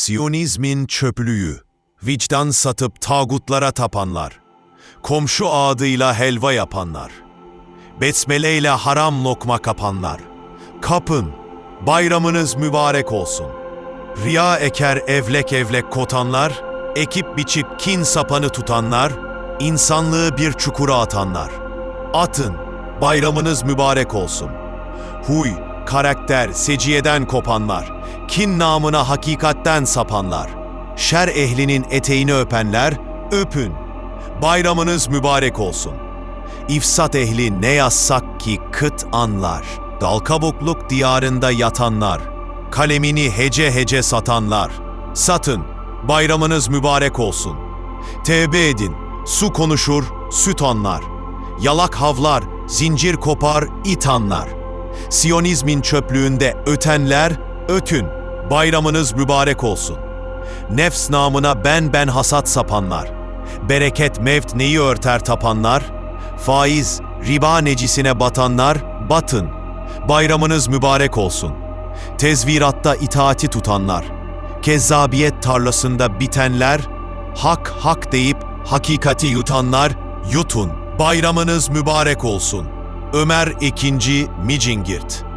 Siyonizmin çöplüğü, vicdan satıp tağutlara tapanlar, komşu ağdıyla helva yapanlar, besmeleyle haram lokma kapanlar, kapın, bayramınız mübarek olsun. Riya eker evlek evlek kotanlar, ekip biçip kin sapanı tutanlar, insanlığı bir çukura atanlar. Atın, bayramınız mübarek olsun. Huy, karakter, seciyeden kopanlar, kin namına hakikatten sapanlar, şer ehlinin eteğini öpenler, öpün. Bayramınız mübarek olsun. İfsat ehli ne yazsak ki kıt anlar, dal kabukluk diyarında yatanlar, kalemini hece hece satanlar, satın, bayramınız mübarek olsun. Tevbe edin, su konuşur, süt anlar. Yalak havlar, zincir kopar, it anlar. Siyonizmin çöplüğünde ötenler, ötün, bayramınız mübarek olsun. Nefs namına ben ben hasat sapanlar, bereket mevt neyi örter tapanlar, faiz, riba necisine batanlar, batın, bayramınız mübarek olsun. Tezviratta itaati tutanlar, kezzabiyet tarlasında bitenler, hak hak deyip hakikati yutanlar, yutun, bayramınız mübarek olsun. Ömer II. Micingirt